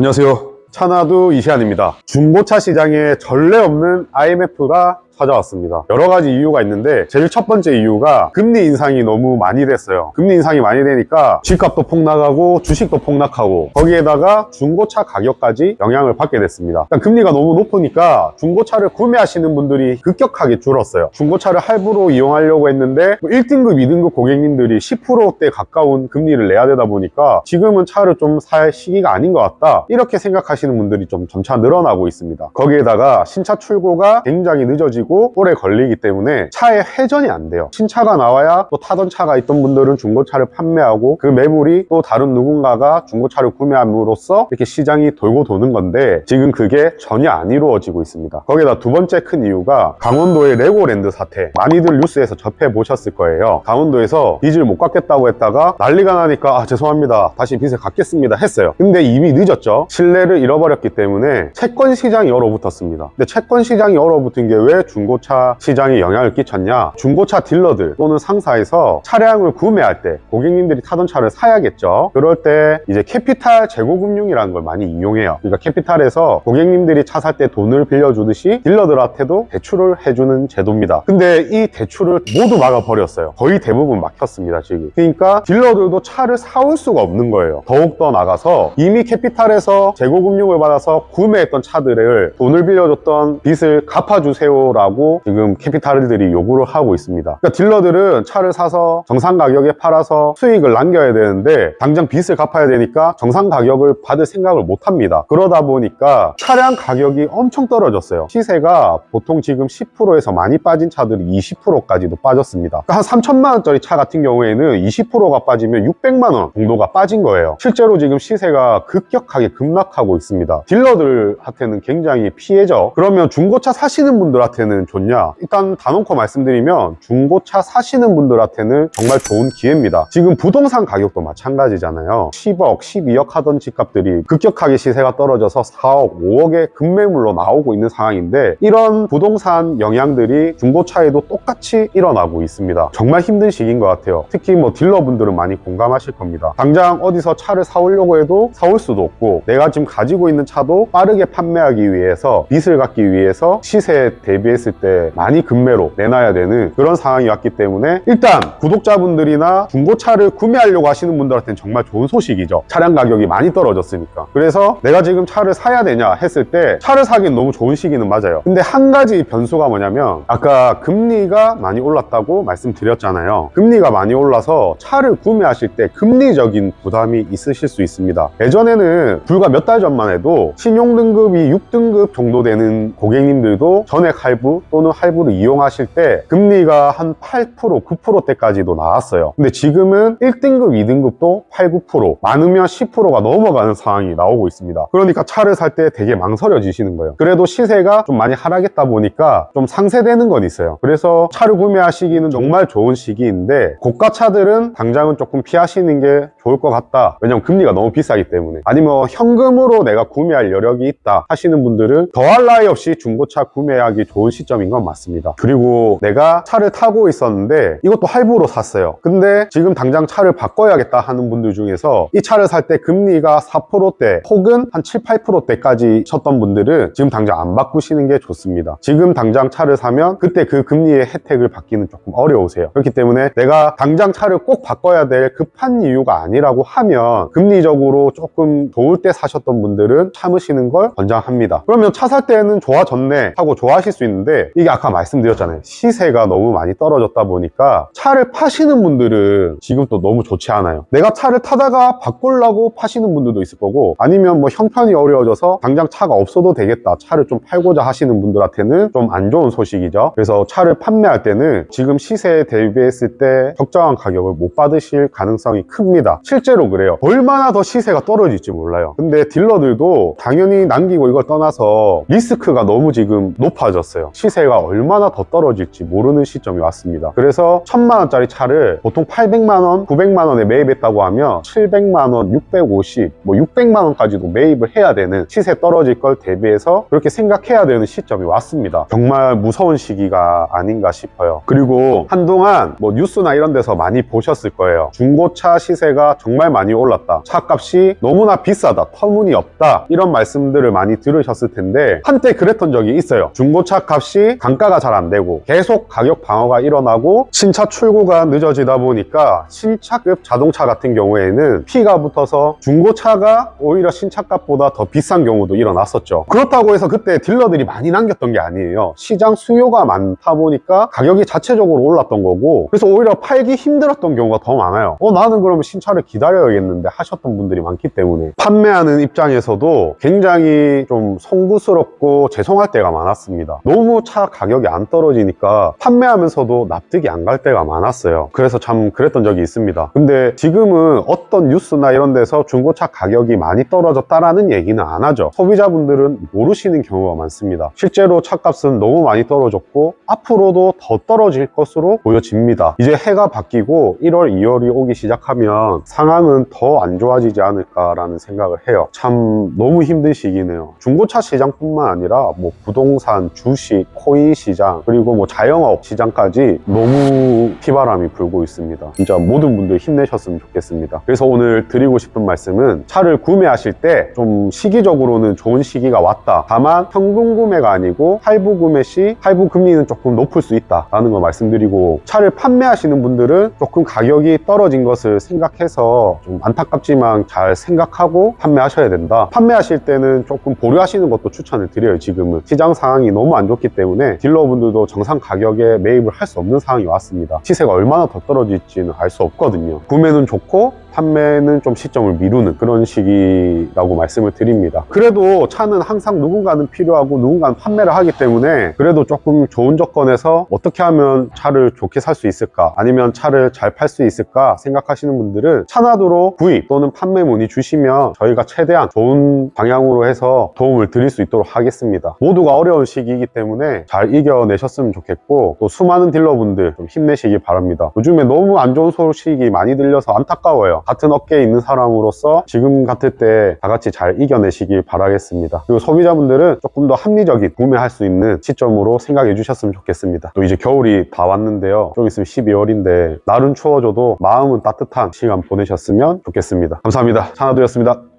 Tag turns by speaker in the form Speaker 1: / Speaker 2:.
Speaker 1: 안녕하세요. 차나두 이시안입니다. 중고차 시장에 전례 없는 IMF가 찾아왔습니다. 여러 가지 이유가 있는데 제일 첫 번째 이유가 금리 인상이 너무 많이 됐어요. 금리 인상이 많이 되니까 집값도 폭락하고 주식도 폭락하고 거기에다가 중고차 가격까지 영향을 받게 됐습니다. 금리가 너무 높으니까 중고차를 구매하시는 분들이 급격하게 줄었어요. 중고차를 할부로 이용하려고 했는데 1등급, 2등급 고객님들이 10%대 가까운 금리를 내야 되다 보니까 지금은 차를 좀 살 시기가 아닌 것 같다. 이렇게 생각하시는 분들이 좀 점차 늘어나고 있습니다. 거기에다가 신차 출고가 굉장히 늦어지 고 오래 걸리기 때문에 차에 회전이 안 돼요. 신차가 나와야 또 타던 차가 있던 분들은 중고차를 판매하고 그 매물이 또 다른 누군가가 중고차를 구매함으로써 이렇게 시장이 돌고 도는 건데 지금 그게 전혀 안 이루어지고 있습니다. 거기다 두 번째 큰 이유가 강원도의 레고랜드 사태 많이들 뉴스에서 접해 보셨을 거예요. 강원도에서 빚을 못 갚겠다고 했다가 난리가 나니까 아 죄송합니다 다시 빚을 갚겠습니다 했어요. 근데 이미 늦었죠. 신뢰를 잃어버렸기 때문에 채권 시장이 얼어붙었습니다. 근데 채권 시장이 얼어붙은 게 왜 중고차 시장에 영향을 끼쳤냐? 중고차 딜러들 또는 상사에서 차량을 구매할 때 고객님들이 타던 차를 사야겠죠. 그럴 때 이제 캐피탈 재고금융이라는 걸 많이 이용해요. 그러니까 캐피탈에서 고객님들이 차 살 때 돈을 빌려주듯이 딜러들한테도 대출을 해주는 제도입니다. 근데 이 대출을 모두 막아버렸어요. 거의 대부분 막혔습니다, 지금. 그러니까 딜러들도 차를 사올 수가 없는 거예요. 더욱더 나가서 이미 캐피탈에서 재고금융을 받아서 구매했던 차들을 돈을 빌려줬던 빚을 갚아주세요 라고 지금 캐피탈들이 요구를 하고 있습니다. 그러니까 딜러들은 차를 사서 정상 가격에 팔아서 수익을 남겨야 되는데 당장 빚을 갚아야 되니까 정상 가격을 받을 생각을 못 합니다. 그러다 보니까 차량 가격이 엄청 떨어졌어요. 시세가 보통 지금 10%에서 많이 빠진 차들이 20%까지도 빠졌습니다. 그러니까 한 3천만 원짜리 차 같은 경우에는 20%가 빠지면 600만 원 정도가 빠진 거예요. 실제로 지금 시세가 급격하게 급락하고 있습니다. 딜러들한테는 굉장히 피해죠. 그러면 중고차 사시는 분들한테는 좋냐? 일단 단언코 말씀드리면 중고차 사시는 분들한테는 정말 좋은 기회입니다. 지금 부동산 가격도 마찬가지잖아요. 10억, 12억 하던 집값들이 급격하게 시세가 떨어져서 4억, 5억의 급매물로 나오고 있는 상황인데 이런 부동산 영향들이 중고차에도 똑같이 일어나고 있습니다. 정말 힘든 시기인 것 같아요. 특히 뭐 딜러분들은 많이 공감하실 겁니다. 당장 어디서 차를 사오려고 해도 사올 수도 없고 내가 지금 가지고 있는 차도 빠르게 판매하기 위해서 빚을 갚기 위해서 시세에 대비 했을 때 많이 급매로 내놔야 되는 그런 상황이 왔기 때문에 일단 구독자분들이나 중고차를 구매하려고 하시는 분들한테는 정말 좋은 소식이죠. 차량 가격이 많이 떨어졌으니까. 그래서 내가 지금 차를 사야 되냐 했을 때 차를 사기엔 너무 좋은 시기는 맞아요. 근데 한 가지 변수가 뭐냐면 아까 금리가 많이 올랐다고 말씀드렸잖아요. 금리가 많이 올라서 차를 구매하실 때 금리적인 부담이 있으실 수 있습니다. 예전에는 불과 몇 달 전만 해도 신용 등급이 6등급 정도 되는 고객님들도 전액 할부 또는 할부를 이용하실 때 금리가 한 8%, 9%대까지도 나왔어요. 근데 지금은 1등급, 2등급도 8, 9%, 많으면 10%가 넘어가는 상황이 나오고 있습니다. 그러니까 차를 살 때 되게 망설여지시는 거예요. 그래도 시세가 좀 많이 하락했다 보니까 좀 상쇄되는 건 있어요. 그래서 차를 구매하시기는 정말 좋은 시기인데 고가 차들은 당장은 조금 피하시는 게 좋을 것 같다. 왜냐면 금리가 너무 비싸기 때문에. 아니면 현금으로 내가 구매할 여력이 있다 하시는 분들은 더할 나위 없이 중고차 구매하기 좋은 시점인 건 맞습니다. 그리고 내가 차를 타고 있었는데 이것도 할부로 샀어요. 근데 지금 당장 차를 바꿔야겠다 하는 분들 중에서 이 차를 살 때 금리가 4%대 혹은 한 7, 8%대까지 쳤던 분들은 지금 당장 안 바꾸시는 게 좋습니다. 지금 당장 차를 사면 그때 그 금리의 혜택을 받기는 조금 어려우세요. 그렇기 때문에 내가 당장 차를 꼭 바꿔야 될 급한 이유가 아니라고 하면 금리적으로 조금 좋을 때 사셨던 분들은 참으시는 걸 권장합니다. 그러면 차 살 때는 좋아졌네 하고 좋아하실 수 있는데 이게 아까 말씀드렸잖아요. 시세가 너무 많이 떨어졌다 보니까 차를 파시는 분들은 지금 또 너무 좋지 않아요. 내가 차를 타다가 바꾸려고 파시는 분들도 있을 거고 아니면 뭐 형편이 어려워져서 당장 차가 없어도 되겠다. 차를 좀 팔고자 하시는 분들한테는 좀 안 좋은 소식이죠. 그래서 차를 판매할 때는 지금 시세에 대비했을 때 적정한 가격을 못 받으실 가능성이 큽니다. 실제로 그래요. 얼마나 더 시세가 떨어질지 몰라요. 근데 딜러들도 당연히 남기고 이걸 떠나서 리스크가 너무 지금 높아졌어요. 시세가 얼마나 더 떨어질지 모르는 시점이 왔습니다. 그래서 천만 원짜리 차를 보통 800만 원, 900만 원에 매입했다고 하면 700만 원, 650, 뭐 600만 원까지도 매입을 해야 되는 시세 떨어질 걸 대비해서 그렇게 생각해야 되는 시점이 왔습니다. 정말 무서운 시기가 아닌가 싶어요. 그리고 한동안 뭐 뉴스나 이런 데서 많이 보셨을 거예요. 중고차 시세가 정말 많이 올랐다. 차값이 너무나 비싸다. 터무니없다. 이런 말씀들을 많이 들으셨을 텐데 한때 그랬던 적이 있어요. 중고차 값이 단가가 잘 안 되고 계속 가격 방어가 일어나고 신차 출고가 늦어지다 보니까 신차급 자동차 같은 경우에는 피가 붙어서 중고차가 오히려 신차값보다 더 비싼 경우도 일어났었죠. 그렇다고 해서 그때 딜러들이 많이 남겼던 게 아니에요. 시장 수요가 많다 보니까 가격이 자체적으로 올랐던 거고 그래서 오히려 팔기 힘들었던 경우가 더 많아요. 어 나는 그러면 신차를 기다려야겠는데 하셨던 분들이 많기 때문에 판매하는 입장에서도 굉장히 좀 송구스럽고 죄송할 때가 많았습니다. 너무 차 가격이 안 떨어지니까 판매하면서도 납득이 안 갈 때가 많았어요. 그래서 참 그랬던 적이 있습니다. 근데 지금은 어떤 뉴스나 이런 데서 중고차 가격이 많이 떨어졌다라는 얘기는 안 하죠. 소비자분들은 모르시는 경우가 많습니다. 실제로 차값은 너무 많이 떨어졌고 앞으로도 더 떨어질 것으로 보여집니다. 이제 해가 바뀌고 1월, 2월이 오기 시작하면 상황은 더 안 좋아지지 않을까라는 생각을 해요. 참 너무 힘든 시기네요. 중고차 시장뿐만 아니라 뭐 부동산, 주식, 코인 시장 그리고 뭐 자영업 시장까지 너무 피바람이 불고 있습니다. 진짜 모든 분들 힘내셨으면 좋겠습니다. 그래서 오늘 드리고 싶은 말씀은 차를 구매하실 때 좀 시기적으로는 좋은 시기가 왔다. 다만 현금 구매가 아니고 할부 구매 시 할부 금리는 조금 높을 수 있다라는 거 말씀드리고 차를 판매하시는 분들은 조금 가격이 떨어진 것을 생각해서 좀 안타깝지만 잘 생각하고 판매하셔야 된다. 판매하실 때는 조금 보류하시는 것도 추천을 드려요. 지금은 시장 상황이 너무 안 좋기 때문에 딜러분들도 정상 가격에 매입을 할 수 없는 상황이 왔습니다. 시세가 얼마나 더 떨어질지는 알 수 없거든요. 구매는 좋고 판매는 좀 시점을 미루는 그런 시기라고 말씀을 드립니다. 그래도 차는 항상 누군가는 필요하고 누군가는 판매를 하기 때문에 그래도 조금 좋은 조건에서 어떻게 하면 차를 좋게 살 수 있을까 아니면 차를 잘 팔 수 있을까 생각하시는 분들은 차나도로 구입 또는 판매 문의 주시면 저희가 최대한 좋은 방향으로 해서 도움을 드릴 수 있도록 하겠습니다. 모두가 어려운 시기이기 때문에 잘 이겨내셨으면 좋겠고 또 수많은 딜러분들 좀 힘내시기 바랍니다. 요즘에 너무 안 좋은 소식이 많이 들려서 안타까워요. 같은 업계에 있는 사람으로서 지금 같을 때 다 같이 잘 이겨내시길 바라겠습니다. 그리고 소비자분들은 조금 더 합리적인 구매할 수 있는 시점으로 생각해 주셨으면 좋겠습니다. 또 이제 겨울이 다 왔는데요. 좀 있으면 12월인데 날은 추워져도 마음은 따뜻한 시간 보내셨으면 좋겠습니다. 감사합니다. 차나도였습니다.